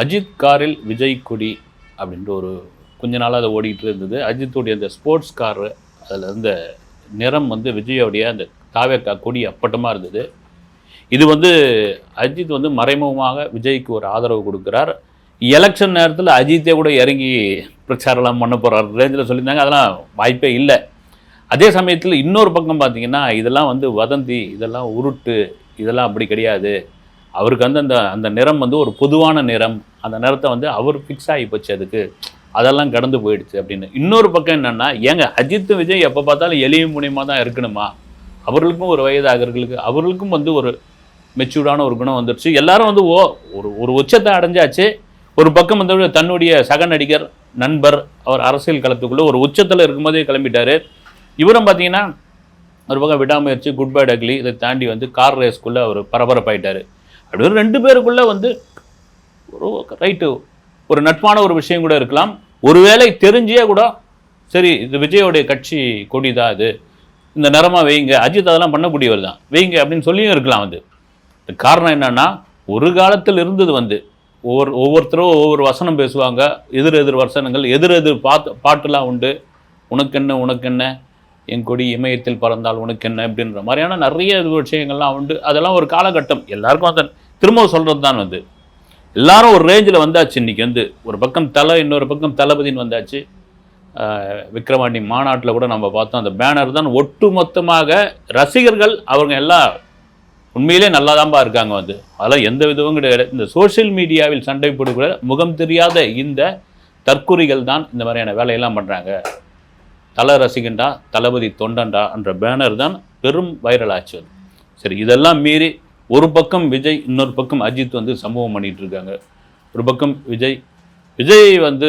அஜித் காரில் விஜய் கொடி அப்படின்ற ஒரு கொஞ்ச நாளாக அதை ஓடிக்கிட்டு இருந்தது. அஜித்துடைய அந்த ஸ்போர்ட்ஸ் காரு அதில் இருந்த நிறம் வந்து விஜயோடைய அந்த தாவேக்கா கொடி அப்பட்டமாக இருந்தது. இது வந்து அஜித் வந்து மறைமுகமாக விஜய்க்கு ஒரு ஆதரவு கொடுக்குறார். எலெக்ஷன் நேரத்தில் அஜித்தே கூட இறங்கி பிரச்சாரம்லாம் பண்ண போகிறார் ரேஞ்சில் சொல்லியிருந்தாங்க. அதெல்லாம் வாய்ப்பே இல்லை. அதே சமயத்தில் இன்னொரு பக்கம் பார்த்தீங்கன்னா இதெல்லாம் வந்து வதந்தி இதெல்லாம் உருட்டு இதெல்லாம் அப்படி கிடையாது. அவருக்கு வந்து அந்த அந்த நிறம் வந்து ஒரு பொதுவான நிறம். அந்த நிறத்தை வந்து அவர் ஃபிக்ஸ் ஆகி போச்சு அதுக்கு. அதெல்லாம் கடந்து போயிடுச்சு அப்படின்னு. இன்னொரு பக்கம் என்னென்னா ஏங்க அஜித் விஜய் எப்போ பார்த்தாலும் எளிய மூலியமாக தான் இருக்கணுமா? அவர்களுக்கும் ஒரு வயதாகிறவர்களுக்கு அவர்களுக்கும் வந்து ஒரு மெச்சூர்டான ஒரு குணம் வந்துருச்சு. எல்லாரும் வந்து ஓ ஒரு ஒரு உச்சத்தை அடைஞ்சாச்சு. ஒரு பக்கம் வந்து தன்னுடைய சக நடிகர் நண்பர் அவர் அரசியல் களத்துக்குள்ளே ஒரு உச்சத்தில் இருக்கும்போதே கிளம்பிட்டார். இவரும் பார்த்தீங்கன்னா ஒரு பக்கம் விடாமுயற்சி குட் பை டக்லி இதை தாண்டி வந்து கார் ரேஸ்க்குள்ளே அவர் பரபரப்பாயிட்டார். அப்படி ஒரு ரெண்டு பேருக்குள்ளே வந்து ஒரு ரைட்டு ஒரு நட்பான ஒரு விஷயம் கூட இருக்கலாம். ஒருவேளை தெரிஞ்சே கூட சரி இது விஜயோடைய கட்சி கொடி தான் இது? இந்த நிறமாக வைங்க. அஜித் அதெல்லாம் பண்ணக்கூடியவர் தான். வைங்க அப்படின்னு சொல்லியும் இருக்கலாம் வந்து காரணம் என்னன்னா ஒரு காலத்தில் இருந்தது வந்து ஒவ்வொரு ஒவ்வொருத்தரும் ஒவ்வொரு வசனம் பேசுவாங்க. எதிர் எதிர் வசனங்கள் எதிர் எதிர் பாத்து பாட்டுலாம் உண்டு. உனக்கென்ன உனக்கென்ன? என் கொடி இமயத்தில் பறந்தால் உனக்கென்ன அப்படின்ற மாதிரியான நிறைய விஷயங்கள்லாம் உண்டு. அதெல்லாம் ஒரு காலகட்டம். எல்லாருக்கும் அந்த திரும்ப சொல்கிறது தான் வந்து எல்லாரும் ஒரு ரேஞ்சில் வந்தாச்சு இன்றைக்கி வந்து. ஒரு பக்கம் தலை இன்னொரு பக்கம் தளபதினு வந்தாச்சு. விக்ரவாண்டி மாநாட்டில் கூட நம்ம பார்த்தோம். அந்த பேனர் தான் ஒட்டு மொத்தமாக ரசிகர்கள் அவங்க எல்லாம் உண்மையிலே நல்லாதான்பா இருக்காங்க வந்து. அதெல்லாம் எந்த விதமும் கிடையாது. இந்த சோஷியல் மீடியாவில் சண்டை போடுகிற முகம் தெரியாத இந்த தற்கூறிகள் தான் இந்த மாதிரியான வேலையெல்லாம் பண்ணுறாங்க தல ரசிகண்டா தளபதி தொண்டண்டா என்ற பேனர் தான் பெரும் வைரல் ஆச்சு அது. சரி இதெல்லாம் மீறி ஒரு பக்கம் விஜய் இன்னொரு பக்கம் அஜித் வந்து சம்பவம் பண்ணிகிட்டு இருக்காங்க. ஒரு பக்கம் விஜய் விஜய் வந்து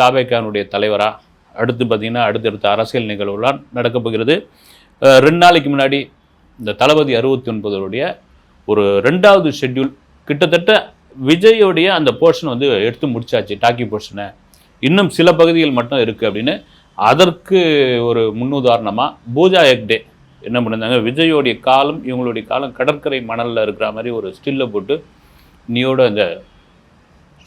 தாபேக்கானுடைய தலைவராக அடுத்து பார்த்தீங்கன்னா அடுத்தடுத்த அரசியல் நிகழ்வுலாம் நடக்கப் போகிறது. ரெண்டு நாளைக்கு முன்னாடி இந்த தளபதி அறுபத்தி ஒன்பதோடைய ஒரு ரெண்டாவது ஷெட்யூல் கிட்டத்தட்ட விஜயோடைய அந்த போர்ஷன் வந்து எடுத்து முடிச்சாச்சு டாக்கி போர்ஷனை இன்னும் சில பகுதிகள் மட்டும் இருக்குது அப்படின்னு அதற்கு ஒரு முன்னுதாரணமாக பூஜா எக்டே என்ன பண்ணியிருந்தாங்க விஜயோடைய காலம் இவங்களுடைய காலம் கடற்கரை மணலில் இருக்கிற மாதிரி ஒரு ஸ்டில்லை போட்டு நீயோட அந்த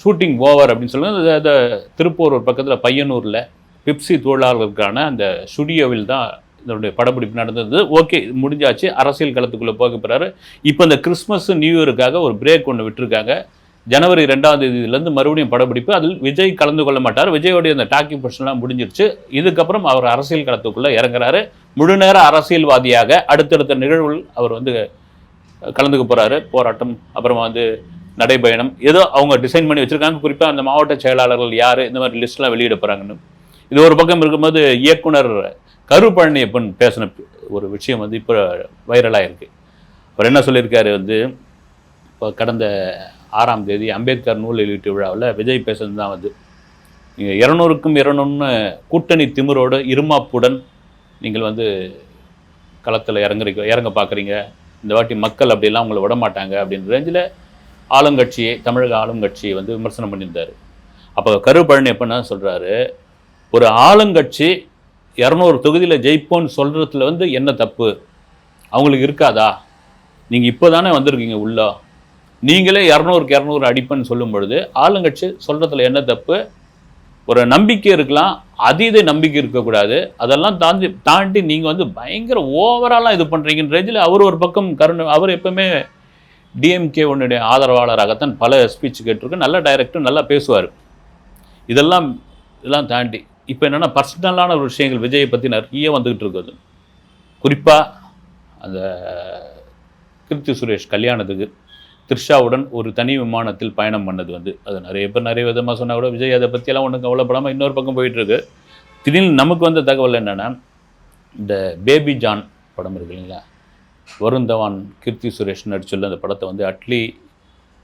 ஷூட்டிங் ஓவர் அப்படின்னு சொல்லுவாங்க. அந்த திருப்பூர் ஒரு பக்கத்தில் பையனூரில் பிப்சி தொழிலாளர்களுக்கான அந்த ஸ்டுடியோவில் தான் இதனுடைய படப்பிடிப்பு நடந்தது. ஓகே முடிஞ்சாச்சு. அரசியல் களத்துக்குள்ளே போக போகிறாரு இப்போ இந்த கிறிஸ்மஸ் நியூ இயருக்காக ஒரு பிரேக் ஒன்று விட்டுருக்காங்க. ஜனவரி ரெண்டாம் தேதியிலேருந்து மறுபடியும் படப்பிடிப்பு. அதில் விஜய் கலந்து கொள்ள மாட்டார். விஜயோடைய அந்த டாக்கி பிரச்சனைலாம் முடிஞ்சிருச்சு. இதுக்கப்புறம் அவர் அரசியல் களத்துக்குள்ளே இறங்குறாரு. முழு நேர அரசியல்வாதியாக அடுத்தடுத்த நிகழ்வுகள் அவர் வந்து கலந்துக்க போகிறாரு போராட்டம் அப்புறமா வந்து நடைபயணம். ஏதோ அவங்க டிசைன் பண்ணி வச்சுருக்காங்க. குறிப்பாக அந்த மாவட்ட செயலாளர்கள் யார் இந்த மாதிரி லிஸ்ட்லாம் வெளியிட போகிறாங்கன்னு இது ஒரு பக்கம் இருக்கும்போது இயக்குனர் கரு பழனியப்பன் பேசின ஒரு விஷயம் வந்து இப்போ வைரலாக இருக்குது அவர் என்ன சொல்லியிருக்காரு வந்து இப்போ கடந்த ஆறாம் தேதி அம்பேத்கர் நூல் வெளியீட்டு விழாவில் விஜய் பேசுறது தான் வந்து நீங்கள் இரநூறுக்கும் இரநூறுன்னு கூட்டணி திமிரோடு இருமாப்புடன் நீங்கள் வந்து களத்தில் இறங்குறீங்க இறங்க பார்க்குறீங்க. இந்த வாட்டி மக்கள் அப்படிலாம் உங்களை விட மாட்டாங்க அப்படின்ற ரேஞ்சில் ஆளுங்கட்சியை தமிழக ஆளுங்கட்சியை வந்து விமர்சனம் பண்ணியிருந்தார். அப்போ கருப்பழனி எப்படின்னா சொல்கிறாரு ஒரு ஆளுங்கட்சி இரநூறு தொகுதியில் ஜெயிப்போன்னு சொல்கிறதுல வந்து என்ன தப்பு? அவங்களுக்கு இருக்காதா? நீங்கள் இப்போ தானே வந்திருக்கீங்க உள்ளே. நீங்களே இரநூறுக்கு இரநூறு அடிப்பன்னு சொல்லும் பொழுது ஆளுங்கட்சி சொல்கிறதுல என்ன தப்பு? ஒரு நம்பிக்கை இருக்கலாம் அதீத நம்பிக்கை இருக்கக்கூடாது. அதெல்லாம் தாண்டி தாண்டி நீங்கள் வந்து பயங்கர ஓவராலாக இது பண்ணுறீங்கன்றதுல ரேஞ்சில் அவர் ஒரு பக்கம் கருண் அவர் எப்பவுமே டிஎம்கே உன்னுடைய ஆதரவாளராகத்தான் பல ஸ்பீச் கேட்டிருக்கு. நல்ல டைரக்டும் நல்லா பேசுவார். இதெல்லாம் இதெல்லாம் தாண்டி இப்போ என்னென்னா பர்சனலான ஒரு விஷயங்கள் விஜயை பற்றி நிறைய வந்துக்கிட்டு இருக்குது குறிப்பாக அந்த கீர்த்தி சுரேஷ் கல்யாணத்துக்கு த்ரிஷாவுடன் ஒரு தனி விமானத்தில் பயணம் பண்ணது வந்து. அது நிறைய பேர் நிறைய விதமாக சொன்னால் கூட விஜய் அதை பற்றியெல்லாம் ஒன்றும் கவலைப்படாமல் இன்னொரு பக்கம் போயிட்டுருக்கு. திடீர்னு நமக்கு வந்த தகவல் என்னென்னா இந்த பேபி ஜான் படம் இருக்கு இல்லைங்களா? வருண் தவான் கீர்த்தி சுரேஷ் நடிச்சுள்ள அந்த படத்தை வந்து அட்லி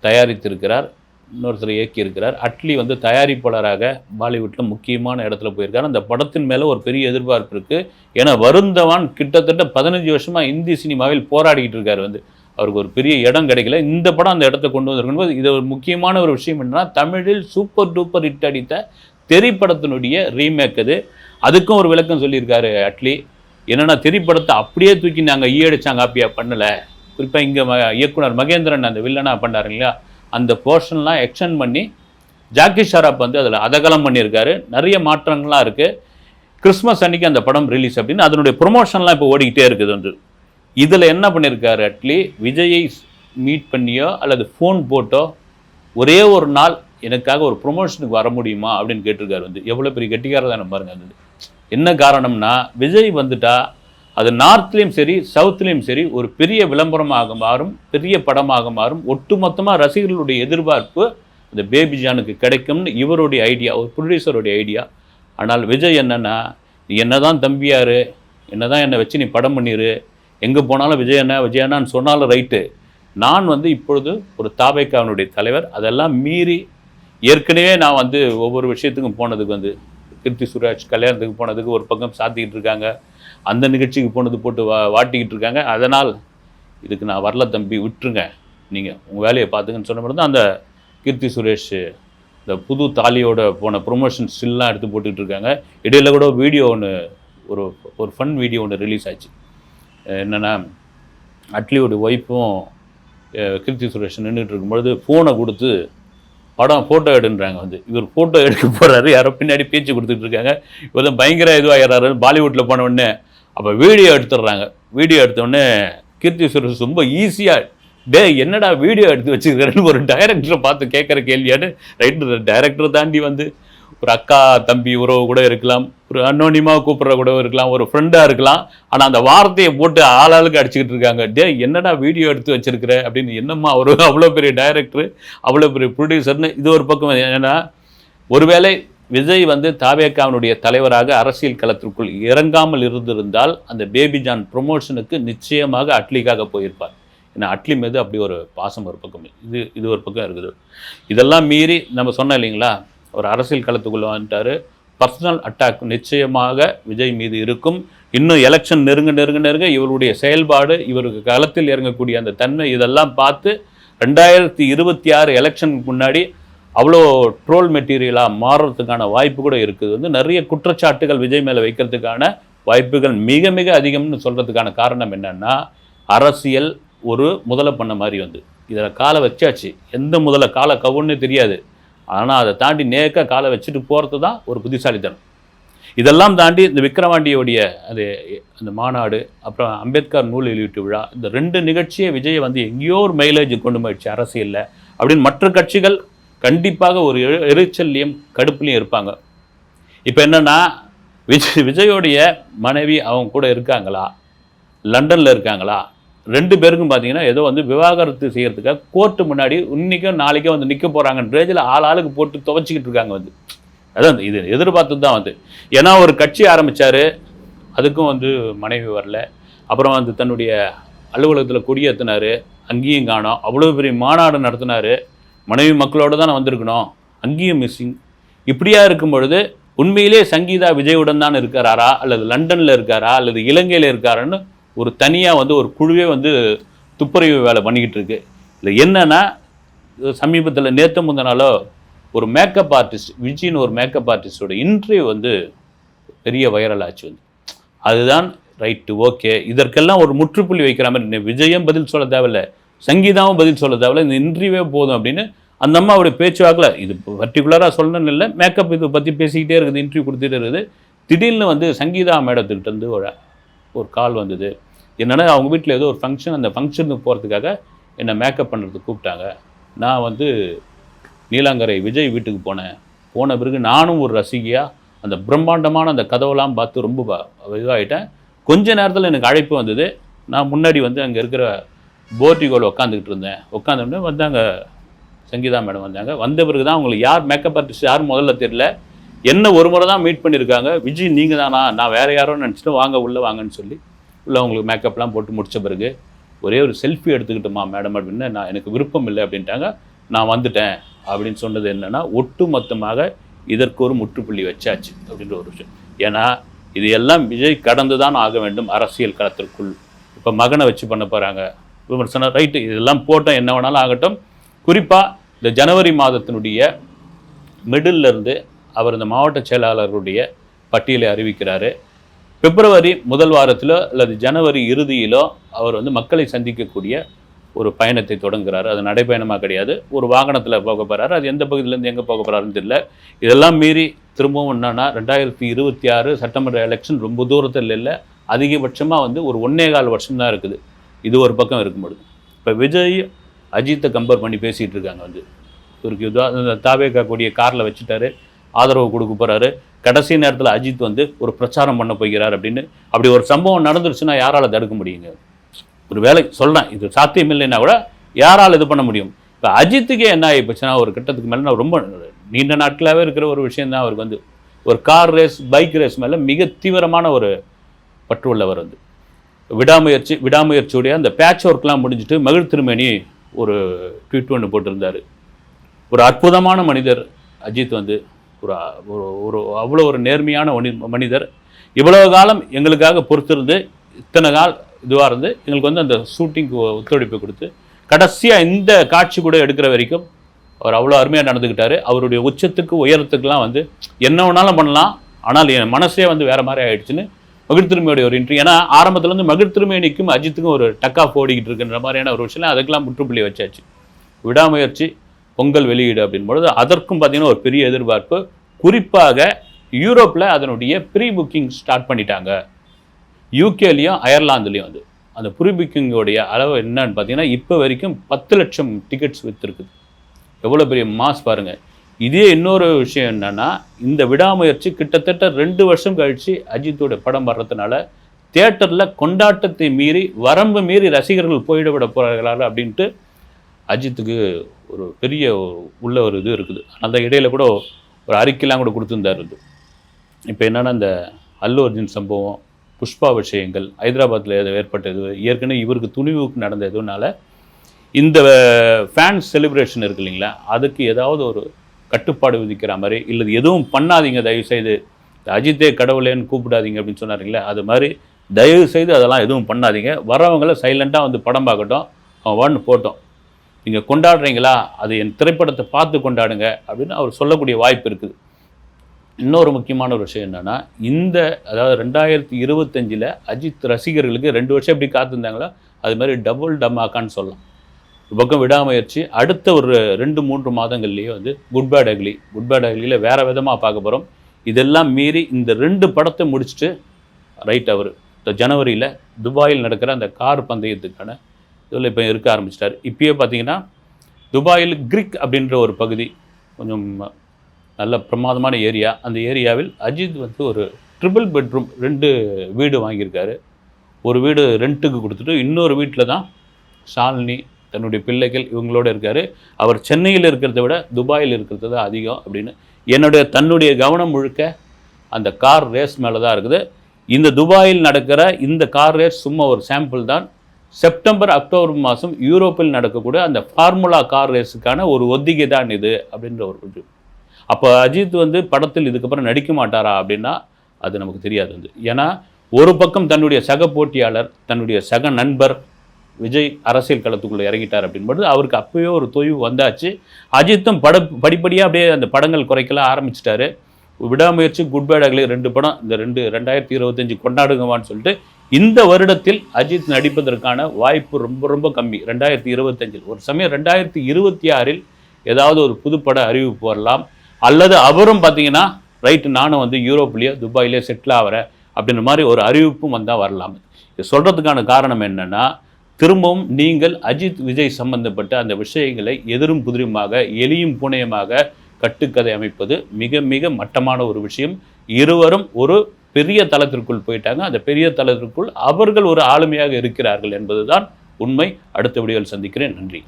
தயாரித்திருக்கிறார். இன்னொருத்தர் இயக்கியிருக்கிறார். அட்லி வந்து தயாரிப்பாளராக பாலிவுட்டில் முக்கியமான இடத்துல போயிருக்கார். அந்த படத்தின் மேலே ஒரு பெரிய எதிர்பார்ப்பு இருக்குது ஏன்னா வருந்தவான் கிட்டத்தட்ட பதினஞ்சு வருஷமாக இந்தி சினிமாவில் போராடிக்கிட்டு இருக்கார் வந்து. அவருக்கு ஒரு பெரிய இடம் கிடைக்கல. இந்த படம் அந்த இடத்த கொண்டு வந்திருக்கும்போது இது ஒரு முக்கியமான ஒரு விஷயம் என்னன்னா தமிழில் சூப்பர் டூப்பர் ஹிட் அடித்த திரைப்படத்தினுடைய ரீமேக் அது. அதுக்கும் ஒரு விளக்கம் சொல்லியிருக்காரு அட்லி. என்னன்னா திரைப்படத்தை அப்படியே தூக்கி நாங்கள் ஈயடிச்சாங்க காப்பியா பண்ணலை. குறிப்பாக இங்கே ம இயக்குனர் மகேந்திரன் அந்த வில்லனா பண்ணாரு இல்லையா? அந்த போர்ஷன்லாம் எக்ஸ்டெண்ட் பண்ணி ஜாக்கி ஷராப் வந்து அதில் அதகலம் பண்ணியிருக்காரு. நிறைய மாற்றங்கள்லாம் இருக்குது கிறிஸ்மஸ் அன்னைக்கு அந்த படம் ரிலீஸ் அப்படின்னு அதனுடைய ப்ரொமோஷன்லாம் இப்போ ஓடிக்கிட்டே இருக்குது வந்து. இதில் என்ன பண்ணியிருக்காரு அட்லி விஜயை மீட் பண்ணியோ அல்லது ஃபோன் போட்டோ ஒரே ஒரு நாள் எனக்காக ஒரு ப்ரொமோஷனுக்கு வர முடியுமா அப்படின்னு கேட்டிருக்காரு வந்து. எவ்வளோ பெரிய கெட்டிக்காரர் தானே பாருங்க அது. என்ன காரணம்னா விஜய் வந்துட்டா அது நார்த்லேயும் சரி சவுத்துலேயும் சரி ஒரு பெரிய விளம்பரமாக மாறும் பெரிய படமாக மாறும். ஒட்டுமொத்தமாக ரசிகர்களுடைய எதிர்பார்ப்பு இந்த பேபி ஜானுக்கு கிடைக்கும்னு இவருடைய ஐடியா ஒரு ப்ரொடியூசருடைய ஐடியா ஆனால் விஜய் என்னென்னா நீ என்னதான் தம்பியாரு என்னதான் என்னை வச்சு நீ படம் பண்ணிடு எங்கே போனாலும் விஜய் அண்ணா விஜய் அண்ணான்னு சொன்னாலும் ரைட்டு. நான் வந்து இப்பொழுது ஒரு தாபேக்காவினுடைய தலைவர். அதெல்லாம் மீறி ஏற்கனவே நான் வந்து ஒவ்வொரு விஷயத்துக்கும் போனதுக்கு வந்து கீர்த்தி சுராஜ் கல்யாணத்துக்கு போனதுக்கு ஒரு பக்கம் சாத்திக்கிட்டு இருக்காங்க. அந்த நிகழ்ச்சிக்கு போனது போட்டு வா வாட்டிக்கிட்டு இருக்காங்க. அதனால் இதுக்கு நான் வரல தம்பி விட்டுருங்க. நீங்கள் உங்கள் வேலையை பார்த்துங்கன்னு சொன்ன மாதிரி தான் அந்த கீர்த்தி சுரேஷ் இந்த புது தாலியோட போன ப்ரொமோஷன் ஸ்டில்லாம் எடுத்து போட்டுக்கிட்டு இருக்காங்க. இடையில கூட வீடியோ ஒன்று ஒரு ஒரு ஃபன் வீடியோ ஒன்று ரிலீஸ் ஆச்சு. என்னன்னா அட்லியோட ஒய்ஃபும் கீர்த்தி சுரேஷ் நின்றுட்டு இருக்கும்பொழுது ஃபோனை கொடுத்து படம் ஃபோட்டோ எடுன்றாங்க வந்து. இவர் ஃபோட்டோ எடுக்க போகிறாரு யாரோ பின்னாடி பேச்சு கொடுத்துட்டு இருக்காங்க. இவர் தான் பயங்கர இதுவாகிறாரு. பாலிவுட்டில் போன உடனே. அப்போ வீடியோ எடுத்துடுறாங்க. வீடியோ எடுத்தோடனே கீர்த்தி சுரேஷ் ரொம்ப ஈஸியாக டே என்னடா வீடியோ எடுத்து வச்சுருக்கிறேன்னு ஒரு டைரக்டரை பார்த்து கேட்குற கேள்வியான்னு ரைட்டு டைரக்டர் தாண்டி வந்து ஒரு அக்கா தம்பி உறவு கூட இருக்கலாம். ஒரு அன்னோனியமாக கூப்பிட்ற கூட இருக்கலாம். ஒரு ஃப்ரெண்டாக இருக்கலாம். ஆனால் அந்த வார்த்தையை போட்டு ஆளாளுக்கு அடிச்சுக்கிட்டு இருக்காங்க. டே என்னடா வீடியோ எடுத்து வச்சிருக்கிற? அப்படின்னு என்னம்மா ஒரு அவ்வளோ பெரிய டைரக்டர் அவ்வளோ பெரிய ப்ரொடியூசர்னு இது ஒரு பக்கம் ஏன்னா ஒருவேளை விஜய் வந்து தாவேக்காவினுடைய தலைவராக அரசியல் களத்திற்குள் இறங்காமல் இருந்திருந்தால் அந்த பேபி ஜான் ப்ரொமோஷனுக்கு நிச்சயமாக அட்லிக்காக போயிருப்பார். ஏன்னா அட்லி மீது அப்படி ஒரு பாசம் ஒரு பக்கம் இது இது ஒரு பக்கம் இருக்குது. இதெல்லாம் மீறி நம்ம சொன்னோம் இல்லைங்களா? ஒரு அரசியல் களத்துக்குள்ளே வந்துட்டாரு. பர்சனல் அட்டாக் நிச்சயமாக விஜய் மீது இருக்கும். இன்னும் எலெக்ஷன் நெருங்க நெருங்க நெருங்க இவருடைய செயல்பாடு இவருக்கு களத்தில் இறங்கக்கூடிய அந்த தன்மை இதெல்லாம் பார்த்து ரெண்டாயிரத்தி இருபத்தி ஆறு எலெக்ஷனுக்கு முன்னாடி அவ்வளோ ட்ரோல் மெட்டீரியலாக மாறுறதுக்கான வாய்ப்பு கூட இருக்குது. வந்து நிறைய குற்றச்சாட்டுகள் விஜய் மேலே வைக்கிறதுக்கான வாய்ப்புகள் மிக மிக அதிகம்னு சொல்கிறதுக்கான காரணம் என்னென்னா அரசியல் ஒரு முதலை பண்ண மாதிரி வந்து. இதில் காலை வச்சாச்சு. எந்த முதல்ல காலை கவுன்னு தெரியாது. ஆனால் அதை தாண்டி நேக்க காலை வச்சுட்டு போகிறது தான் ஒரு புத்திசாலித்தனம். இதெல்லாம் தாண்டி இந்த விக்ரவாண்டியோடைய அது அந்த மாநாடு அப்புறம் அம்பேத்கர் நூல் வெளியீட்டு விழா இந்த ரெண்டு நிகழ்ச்சியை விஜய் வந்து எங்கேயோ ஒரு மைலேஜ் கொண்டு போயிடுச்சு அரசியலில். அப்படின்னு மற்ற கட்சிகள் கண்டிப்பாக ஒரு எரிச்சல்லையும் கடுப்புலையும் இருப்பாங்க. இப்போ என்னென்னா விஜய் விஜயோடைய மனைவி அவங்க கூட இருக்காங்களா? லண்டனில் இருக்காங்களா? ரெண்டு பேருக்கும் பார்த்தீங்கன்னா ஏதோ வந்து விவாகரத்து செய்கிறதுக்காக கோர்ட்டு முன்னாடி இன்றைக்கும் நாளைக்கும் வந்து நிற்க போகிறாங்கன்ற ரேஞ்சில் ஆள் ஆளுக்கு போட்டு துவச்சிக்கிட்டு இருக்காங்க வந்து. அதான் இது எதிர்பார்த்தது தான் வந்து. ஏன்னா ஒரு கட்சி ஆரம்பித்தார் அதுக்கும் வந்து மனைவி வரல. அப்புறம் வந்து தன்னுடைய அலுவலகத்தில் கொடியேற்றினாரு அங்கேயும் காணோம். அவ்வளோ பெரிய மாநாடு நடத்தினார். மனைவி மக்களோடு தானே வந்திருக்கணும். அங்கேயும் மிஸ்ஸிங் இப்படியா இருக்கும் பொழுது உண்மையிலே சங்கீதா விஜயுடன் தான் இருக்கிறாரா அல்லது லண்டனில் இருக்காரா அல்லது இலங்கையில் இருக்காரான்னு ஒரு தனியாக வந்து ஒரு குழுவே வந்து துப்புரவு வேலை பண்ணிக்கிட்டு இருக்கு. இல்லை என்னென்னா சமீபத்தில் நேற்று முந்தனாலோ ஒரு மேக்கப் ஆர்டிஸ்ட் விஜின்னு ஒரு மேக்கப் ஆர்டிஸ்டோட இன்டர்வியூ வந்து பெரிய வைரல் ஆச்சு வந்து. அதுதான் ரைட்டு ஓகே இதற்கெல்லாம் ஒரு முற்றுப்புள்ளி வைக்கிற மாதிரி விஜயம் பதில் சொல்ல தேவையில்ல சங்கீதாவும் பதில் சொல்ல தேவையில்ல இந்த இன்டர்வியூவே போதும் அப்படின்னு அந்த அம்மா அவருடைய பேச்சுவாக்கில் இது பர்டிகுலராக சொல்லணும்னு இல்லை மேக்கப் இதை பற்றி பேசிக்கிட்டே இருக்குது இன்டர்வியூ கொடுத்துட்டே இருக்குது. திடீர்னு வந்து சங்கீதா மேடத்துக்கிட்டேருந்து ஒரு ஒரு கால் வந்தது. என்னன்னா அவங்க வீட்டில் ஏதோ ஒரு ஃபங்க்ஷன் அந்த ஃபங்க்ஷனுக்கு போகிறதுக்காக என்னை மேக்கப் பண்ணுறதுக்கு கூப்பிட்டாங்க. நான் வந்து நீலாங்கரை விஜய் வீட்டுக்கு போனேன். போன பிறகு நானும் ஒரு ரசிகையாக அந்த பிரம்மாண்டமான அந்த கதவெல்லாம் பார்த்து ரொம்ப ப- இதாகிட்டேன் கொஞ்ச நேரத்தில் எனக்கு அழைப்பு வந்தது. நான் முன்னாடி வந்து அங்கே இருக்கிற போர்டிகோவில் உட்காந்துக்கிட்டு இருந்தேன். உட்காந்துட்டு வந்தாங்க சங்கீதா மேடம் வந்தாங்க. வந்த பிறகு தான் அவங்களுக்கு யார் மேக்கப் ஆர்டிஸ்ட் யார் முதல்ல தெரியல. என்ன ஒரு முறை தான் மீட் பண்ணியிருக்காங்க. விஜய் நீங்கள் தானா நான் வேறு யாரோ நினச்சிட்டு வாங்க உள்ளே வாங்கன்னு சொல்லி உள்ளே அவங்களுக்கு மேக்கப்லாம் போட்டு முடித்த பிறகு ஒரே ஒரு செல்ஃபி எடுத்துக்கிட்டோமா மேடம் அப்படின்னு நான் எனக்கு விருப்பம் இல்லை அப்படின்ட்டாங்க. நான் வந்துட்டேன் அப்படின்னு சொன்னது என்னன்னா ஒட்டுமொத்தமாக இதற்கு ஒரு முற்றுப்புள்ளி வச்சாச்சு அப்படின்ற ஒரு விஷயம். ஏன்னா இது எல்லாம் விஜய் கடந்து தான் ஆக வேண்டும் அரசியல் களத்திற்குள். இப்போ மகனை வச்சு பண்ண போகிறாங்க விமர்சனம் ரைட்டு இதெல்லாம் போட்டோம் என்ன வேணாலும் ஆகட்டும். குறிப்பாக இந்த ஜனவரி மாதத்தினுடைய மிடில் இருந்து அவர் இந்த மாவட்ட செயலாளர்களுடைய பட்டியலை அறிவிக்கிறாரு. பிப்ரவரி முதல் வாரத்திலோ அல்லது ஜனவரி இறுதியிலோ அவர் வந்து மக்களை சந்திக்கக்கூடிய ஒரு பயணத்தை தொடங்குகிறார் அது நடைப்பயணமாக கிடையாது. ஒரு வாகனத்தில் போக போகிறாரு அது எந்த பகுதியிலேருந்து எங்கே போக போகிறாருன்னு தெரியல. இதெல்லாம் மீறி திரும்பவும் என்னன்னா ரெண்டாயிரத்தி இருபத்தி ஆறு சட்டமன்ற எலெக்ஷன் ரொம்ப தூரத்தில் இல்லை. அதிகபட்சமாக வந்து ஒரு ஒன்னே கால் வருஷம் தான் இருக்குது. இது ஒரு பக்கம் இருக்கும்போது இப்போ விஜய் அஜித்தை கம்பேர் பண்ணி பேசிகிட்டு இருக்காங்க வந்து. இவருக்கு இதாக தாவேக்கா கூடிய காரில் வச்சுட்டாரு. ஆதரவு கொடுக்க போகிறாரு கடைசி நேரத்தில் அஜித் வந்து ஒரு பிரச்சாரம் பண்ண போகிறார் அப்படின்னு. அப்படி ஒரு சம்பவம் நடந்துருச்சுன்னா யாரால் தடுக்க முடியுங்க? ஒரு வேலை சொல்கிறேன் இது சாத்தியம் இல்லைன்னா கூட யாரால் இது பண்ண முடியும்? இப்போ அஜித்துக்கே என்ன ஆகி போச்சுன்னா ஒரு கட்டத்துக்கு மேலே நான் ரொம்ப நீண்ட நாட்களாகவே இருக்கிற ஒரு விஷயந்தான் அவருக்கு வந்து. ஒரு கார் ரேஸ் பைக் ரேஸ் மேலே மிக தீவிரமான ஒரு பற்று உள்ளவர் வந்து. விடாமுயற்சி விடாமுயற்சியுடைய அந்த பேட்ச் ஒர்க்லாம் முடிஞ்சுட்டு மகிழ் திருமணி ஒரு ட்வீட் ஒன்று போட்டிருந்தார். ஒரு அற்புதமான மனிதர் அஜித் வந்து. ஒரு ஒரு ஒரு அவ்வளோ ஒரு நேர்மையான மனிதர். இவ்வளவு காலம் எங்களுக்காக பொறுத்திருந்து இத்தனை கால் இதுவாக இருந்து எங்களுக்கு வந்து அந்த ஷூட்டிங்க்கு ஒத்துழைப்பு கொடுத்து கடைசியாக இந்த காட்சி கூட எடுக்கிற வரைக்கும் அவர் அவ்வளோ அருமையாக நடந்துக்கிட்டாரு. அவருடைய உச்சத்துக்கு உயரத்துக்குலாம் வந்து என்ன வேணாலும் பண்ணலாம். ஆனால் என் மனசே வந்து வேறு மாதிரி ஆகிடுச்சுன்னு மகிழ் திருமையோடைய ஒரு இன்ட்ரி ஏன்னா ஆரம்பத்துலேருந்து மகிழ் திருமேனிக்கும் அஜித்துக்கும் ஒரு டக்கா ஓடிக்கிட்டு இருக்கின்ற மாதிரியான ஒரு விஷயம் அதுக்கெல்லாம் முற்றுப்புள்ளி வச்சாச்சு. விடாமுயற்சி பொங்கல் வெளியீடு அப்படின் பொழுது அதற்கும் பார்த்தீங்கன்னா ஒரு பெரிய எதிர்பார்ப்பு. குறிப்பாக யூரோப்பில் அதனுடைய ப்ரீ புக்கிங் ஸ்டார்ட் பண்ணிட்டாங்க. யூகேலையும் அயர்லாந்துலேயும் வந்து. அந்த ப்ரீ புக்கிங்கோடைய அளவு என்னன்னு பார்த்தீங்கன்னா இப்போ வரைக்கும் பத்து லட்சம் டிக்கெட்ஸ் விற்றுருக்குது எவ்வளோ பெரிய மாஸ் பாருங்கள் இதே இன்னொரு விஷயம் என்னன்னா இந்த விடாமுயற்சி கிட்டத்தட்ட ரெண்டு வருஷம் கழித்து அஜித்தோட படம் வர்றதுனால தேட்டரில் கொண்டாட்டத்தை மீறி வரம்பு மீறி ரசிகர்கள் போயிட போகிறார்களா அப்படின்ட்டு அஜித்துக்கு ஒரு பெரிய உள்ள ஒரு இது இருக்குது. அந்த இடையில கூட ஒரு அறிக்கைலாம் கூட கொடுத்துருந்தார் இது இப்போ என்னென்னா இந்த அல்லு அர்ஜுன் சம்பவம் புஷ்பா விஷயங்கள் ஹைதராபாத்தில் ஏற்பட்டது ஏற்கனவே இவருக்கு துணிவுக்கு நடந்த இதுனால இந்த ஃபேன்ஸ் செலிப்ரேஷன் இருக்கு இல்லைங்களா அதுக்கு ஏதாவது ஒரு கட்டுப்பாடு விதிக்கிற மாதிரி இல்லை எதுவும் பண்ணாதீங்க தயவு செய்து அஜித்தே கடவுளேன்னு கூப்பிடாதீங்க அப்படின்னு சொன்னாருங்களே அது மாதிரி தயவு செய்து அதெல்லாம் எதுவும் பண்ணாதீங்க. வரவங்கள சைலண்ட்டாக வந்து படம் பார்க்கட்டும் அவன் வான்னு போட்டோம். நீங்கள் கொண்டாடுறீங்களா? அது என் திரைப்படத்தை பார்த்து கொண்டாடுங்க அப்படின்னு அவர் சொல்லக்கூடிய வாய்ப்பு இருக்குது. இன்னொரு முக்கியமான ஒரு விஷயம் என்னென்னா இந்த அதாவது ரெண்டாயிரத்தி இருபத்தஞ்சில் அஜித் ரசிகர்களுக்கு ரெண்டு வருஷம் எப்படி காத்திருந்தாங்களோ அது மாதிரி டபுள் டமாக்கான்னு சொல்லலாம். ஒரு பக்கம் விடாமுயற்சி அடுத்த ஒரு ரெண்டு மூன்று மாதங்கள்லேயே வந்து good bad ugly good bad அக்லியில் வேறு விதமாக பார்க்க போகிறோம் இதெல்லாம் மீறி இந்த ரெண்டு படத்தை முடிச்சுட்டு ரைட் அவர் இந்த ஜனவரியில் துபாயில் நடக்கிற அந்த கார் பந்தயத்துக்கான இதில் இப்போ இருக்க ஆரம்பிச்சிட்டார். இப்போயே பார்த்தீங்கன்னா துபாயில் கிரிக் அப்படின்ற ஒரு பகுதி கொஞ்சம் நல்ல பிரமாதமான ஏரியா. அந்த ஏரியாவில் அஜித் வந்து ஒரு ட்ரிபிள் பெட்ரூம் ரெண்டு வீடு வாங்கியிருக்காரு. ஒரு வீடு ரெண்ட்டுக்கு கொடுத்துட்டு இன்னொரு வீட்டில் தான் ஷாலினி தன்னுடைய பிள்ளைகள் இவங்களோட இருக்கார். அவர் சென்னையில் இருக்கிறத விட துபாயில் இருக்கிறது தான் அதிகம் அப்படின்னு என்னுடைய தன்னுடைய கவனம் முழுக்க அந்த கார் ரேஸ் மேலே தான் இருக்குது. இந்த துபாயில் நடக்கிற இந்த கார் ரேஸ் சும்மா ஒரு சாம்பிள் தான். செப்டம்பர் அக்டோபர் மாதம் யூரோப்பில் நடக்கக்கூடிய அந்த ஃபார்முலா கார் ரேஸுக்கான ஒரு ஒத்திகை தான் இது அப்படின்ற ஒரு இது அப்போ அஜித் வந்து படத்தில் இதுக்கப்புறம் நடிக்க மாட்டாரா அப்படின்னா அது நமக்கு தெரியாது வந்து. ஏன்னா ஒரு பக்கம் தன்னுடைய சக போட்டியாளர் தன்னுடைய சக நண்பர் விஜய் அரசியல் களத்துக்குள்ளே இறங்கிட்டார் அப்படின்போது அவருக்கு அப்போயோ ஒரு தொய்வு வந்தாச்சு. அஜித்தும் பட படிப்படியாக அப்படியே அந்த படங்கள் குறைக்கலாம் ஆரம்பிச்சிட்டாரு. விடாமுயற்சி குட் பேட் அகலி ரெண்டு படம் இந்த ரெண்டு ரெண்டாயிரத்தி இருபத்தஞ்சு கொண்டாடுங்கவான்னு சொல்லிட்டு இந்த வருடத்தில் அஜித் நடிப்பதற்கான வாய்ப்பு ரொம்ப ரொம்ப கம்மி. ரெண்டாயிரத்தி இருபத்தஞ்சில். ஒரு சமயம் ரெண்டாயிரத்தி இருபத்தி ஆறில் ஏதாவது ஒரு புதுப்பட அறிவிப்பு வரலாம். அல்லது அவரும் பார்த்தீங்கன்னா ரைட்டு நானும் வந்து யூரோப்லேயோ துபாயிலேயோ செட்டில் ஆகிறேன் அப்படின்ற மாதிரி ஒரு அறிவிப்பும் வந்தால் வரலாம். இது சொல்கிறதுக்கான காரணம் என்னென்னா திரும்பவும் நீங்கள் அஜித் விஜய் சம்பந்தப்பட்ட அந்த விஷயங்களை எதிரும் புதிருமாக எலியும் புனையமாக கட்டுக்கதை அமைப்பது மிக மிக மட்டமான ஒரு விஷயம். இருவரும் ஒரு பெரிய தளத்திற்குள் போயிட்டாங்க. அந்த பெரிய தளத்திற்குள் அவர்கள் ஒரு ஆளுமையாக இருக்கிறார்கள் என்பதுதான் உண்மை. அடுத்த வீடியோவில் சந்திக்கிறேன். நன்றி.